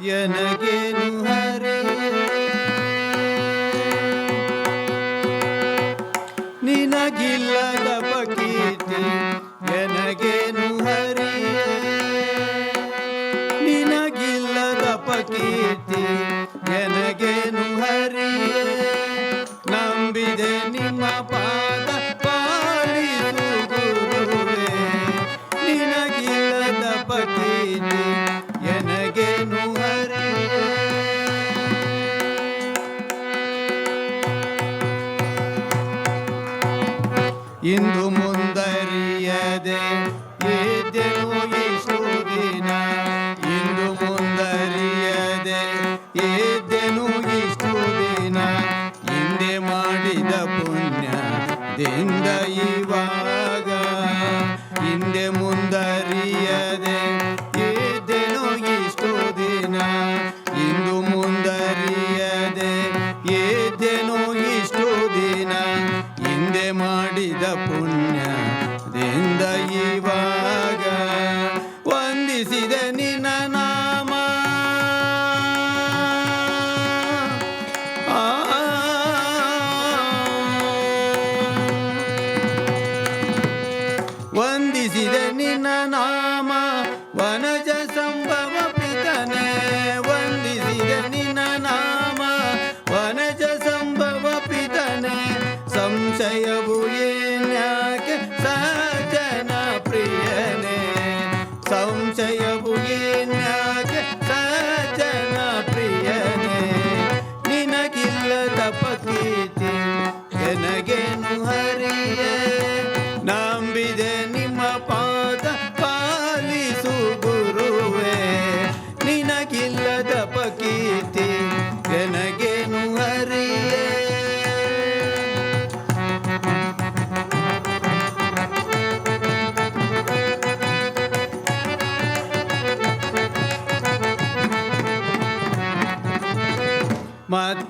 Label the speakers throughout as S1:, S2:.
S1: Yeah, yenege சுந்தரியதே. ஏ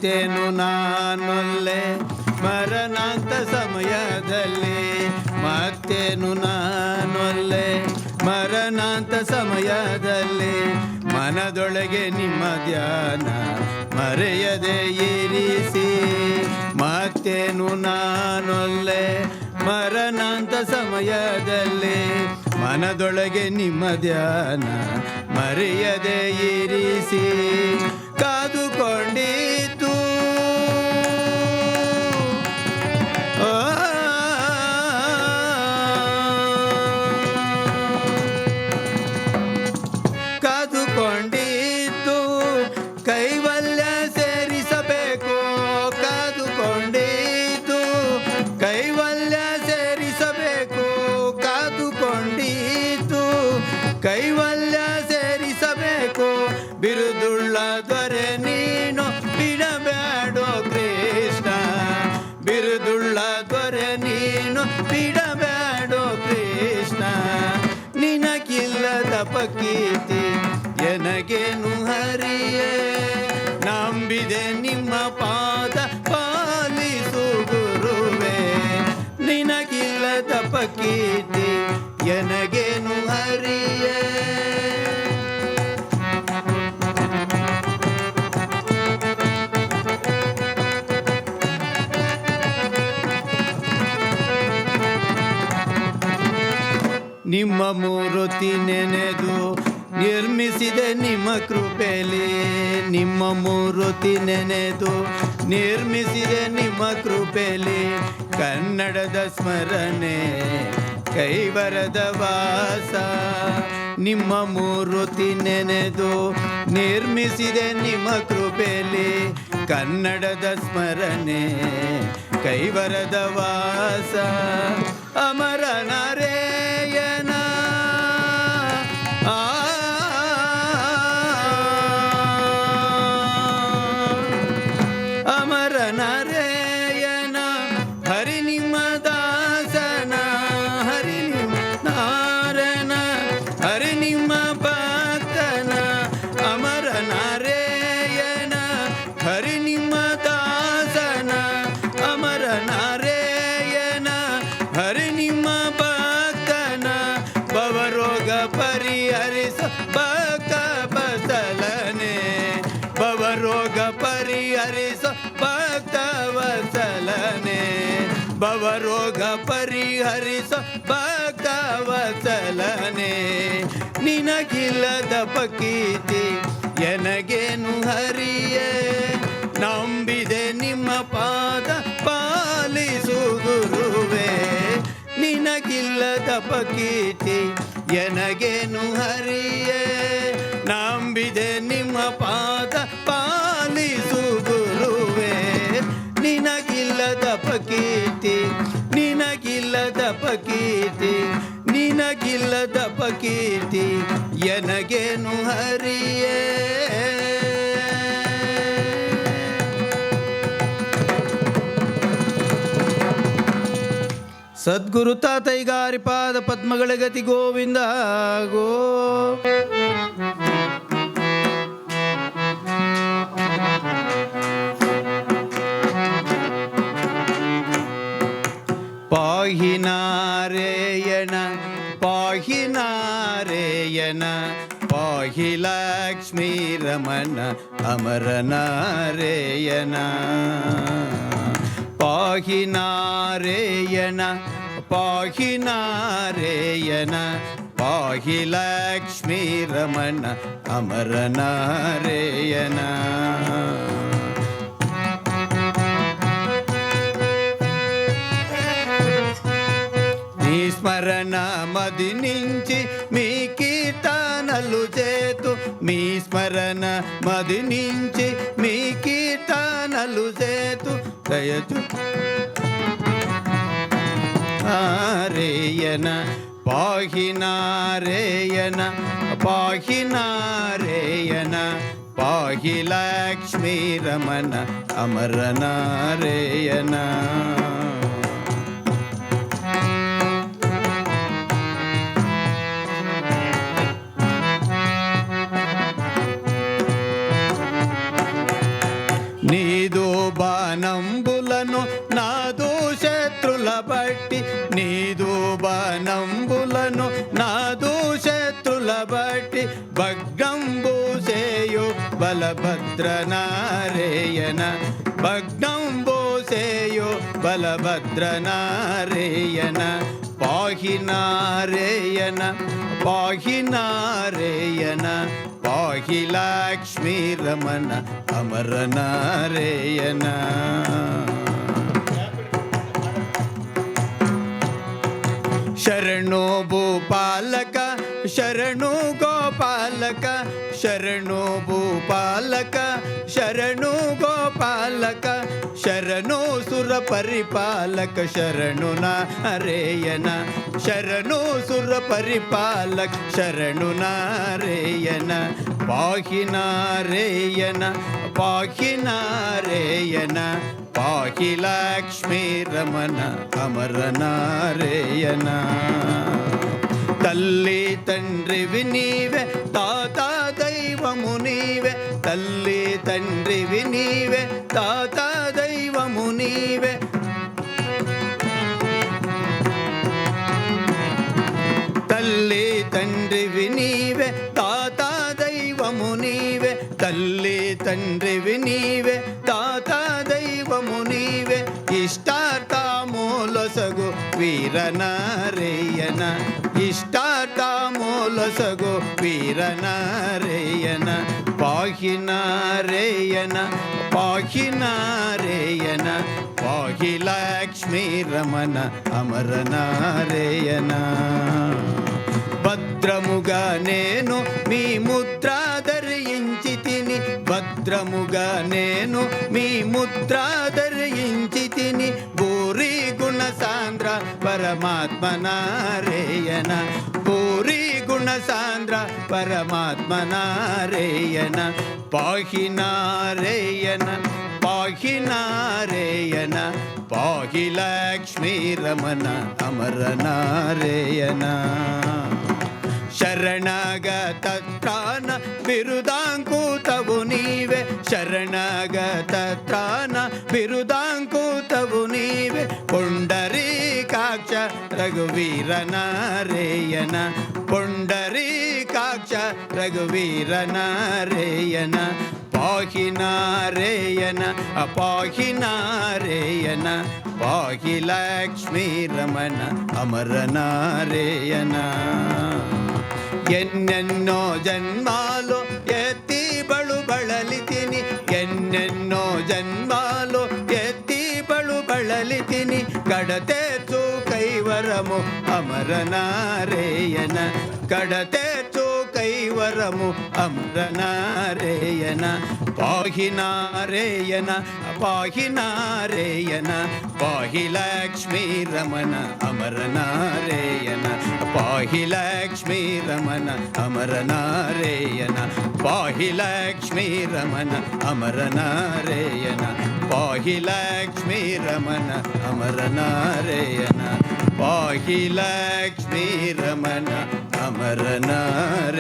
S1: ಮತ್ತೇನು ನಾನೊಲ್ಲೆ ಮರಣಾಂತ ಸಮಯದಲ್ಲಿ. ಮತ್ತೇನು ನಾನೊಲ್ಲೆ ಮರಣಾಂತ ಸಮಯದಲ್ಲಿ. ಮನದೊಳಗೆ ನಿಮ್ಮ ಧ್ಯಾನ ಮರೆಯದೆ ಇರಿಸಿ. ಮತ್ತೇನು ನಾನೊಲ್ಲೆ ಮರಣಾಂತ ಸಮಯದಲ್ಲಿ. ಮನದೊಳಗೆ ನಿಮ್ಮ ಧ್ಯಾನ ಮರೆಯದೆ ಇರಿಸಿ. பக்கீட்டு ನಿರ್ಮಿಸಿದೆ ನಿಮ್ಮ ಕೃಪೆಲಿ ನಿಮ್ಮ ಮೂರುತಿ ನೆನೆದು ನಿರ್ಮಿಸಿದೆ ನಿಮ್ಮ ಕೃಪೆಲಿ ಕನ್ನಡದ ಸ್ಮರಣೆ ಕೈವರದ ವಾಸ. ನಿಮ್ಮ ಮೂರುತಿ ನೆನೆದು ನಿರ್ಮಿಸಿದೆ ನಿಮ್ಮ ಕೃಪೆಲಿ ಕನ್ನಡದ ಸ್ಮರಣೆ ಕೈವರದ ವಾಸ. ಅಮರ हरि निम अमर नारेयन हरि निम दासन, अमर नारेयन हरि निम भक्तन भवरोग परिहरिस भक्त बसलने। भवरोग परिहरिस भक्त वसलने भवरोग परिहरिस ವಸಲನೆ ನಿನಗಿಲ್ಲದ ಪಕೀತಿ ಎನಗೇನು ಹರಿಯೇ? ನಂಬಿದೆ ನಿಮ್ಮ ಪಾದ ಪಾಲಿಸು ಗುರುವೇ. ನಿನಗಿಲ್ಲದ ಪಕೀತಿ ಎನಗೇನು ಹರಿಯೇ? ನಂಬಿದೆ ನಿಮ್ಮ ಪಾದ ಪಾಲಿಸು ಗುರುವೇ. ನಿನಗಿಲ್ಲದ ಪಕೀತಿ ನಿನಗಿಲ್ಲದ ಪಕೀರ್ತಿ ನಿನಗಿಲ್ಲದ ಪಕೀರ್ತಿ ಎನಗೇನು ಹರಿಯೇ? ಸದ್ಗುರು ತಾತೈಗಾರಿ ಪಾದ ಪದ್ಮಗಳ ಗತಿ ಗೋವಿಂದ ಗೋ. ಪಾಹಿ பாகினாரேயன பாகி லக்ஷ்மி ரமண அமரனாரேயன பாகினாரேயன பாகினாரேயன பாகி லக்ஷ்மி ரமண அமரனாரேயன మది నుంచి మీ కీర్తనలు చేతు మీ స్మరణ మది నుంచి మీ కీర్తనలు చేతు. దయచు రేయన పాహినారేయన పాహినారేయన పాహి లక్ష్మీ రమణ అమర బాణంబులను నాదు శత్రుల బట్టి నీదు బాణంబులను నాదు శత్రుల బట్టి భగ్నంబు చేయు బలభద్ర నారేయన భగ్నంబు చేయు బలభద్ర నారేయన పాహి ಅಖಿಲಾಕ್ಷ್ಮೀ ರಮಣ ಅಮರನಾರೇಯನ ಶರಣು ಭೂಪಾಲಕ ಶರಣು ಗೋಪಾಲಕ ಶರಣು ಭೂಪಾಲಕ ಶರಣು పాలక శరణు సుర పరిపాలక శరణున రేయన. శరణు సుర పరిపాలక శరణున రేయన. పాహిన రేయన పాహిన రేయన. పాహి లక్ష్మీ రమణ అమరనారేయన తల్లి తండ్రివి నీవే తాత దైవము నీవే తల్లి తండ్రివి నీవే తాత దైవము నీవే. తల్లి తండ్రివి నీవే తాత దైవము నీవే. తల్లి తండ్రివి నీవే తాత దైవము నీవే. ఇష్టార్థమూలసగు వీరనారేయన ఇష్టార్థమూలసగు వీరనారేయన పాహినారేయన పాహినారేయన పాహి లక్ష్మీ రమణ అమరనారేయన భద్రముగా నేను మీ ముద్ర ధరించి తిని భద్రముగా నేను మీ ముద్ర ధరించి తిని భూరి గుణ సాంద్ర పరమాత్మ சாந்திர பரமாத்மனாரேயன. பாகினாரேயன பாகினாரேயன. பாகி லக்ஷ்மி ரமண அமரநாரேயன ಶರಣಾಗತ ಪ್ರಾಣ ಬಿರುದಾಂಕೂತವು ನೀವೆ ಶರಣಾಗತ ಪ್ರಾಣ ಬಿರುದಾಂಕೂತವು ನೀವೆ ರಘುವೀರನಾರೇಯನ ಪುಂಡರಿ ಕಾಕ್ಷ ರಘುವೀರನಾರೇಯನ ನಾರೇಯನ, ಪಾಹಿ ಪಾಹಿ ಲಕ್ಷ್ಮೀ ರಮನ ಅಮರನಾರೇಯನ ಎನ್ನೆನ್ನೋ ಜನ್ಮಾಲು ಎತ್ತಿ ಬಳು ಬಳಲಿತೀನಿ, ಎನ್ನೆನ್ನೋ ಜನ್ಮಾಲು ಎತ್ತಿ ಬಳು ಬಳಲಿತೀನಿ, ಕಡತೆ ಕೈವರಮು ಅಮರನಾರೇಯನ ಕಡತೆ ಕೈವರಮು ಅಮರನಾರೇಯನ ಪಾಹಿನಾರೇಯನ ಪಾಹಿನಾರೇಯನ ಪಾಹಿ ಲಕ್ಷ್ಮೀ ರಮಣ ಅಮರನಾರೇಯನ ಪಾಹಿ ಲಕ್ಷ್ಮೀ ರಮಣ ಅಮರನಾರೇಯನ ಪಾಹಿ ಲಕ್ಷ್ಮೀ ರಮಣ ಅಮರನಾರೇಯನ ಪಾಹಿ ಲಕ್ಷ್ಮೀ ರಮಣ ಅಮರನಾರೇಯನ பாகி லக்ஷ்மி ரமண அமரனார.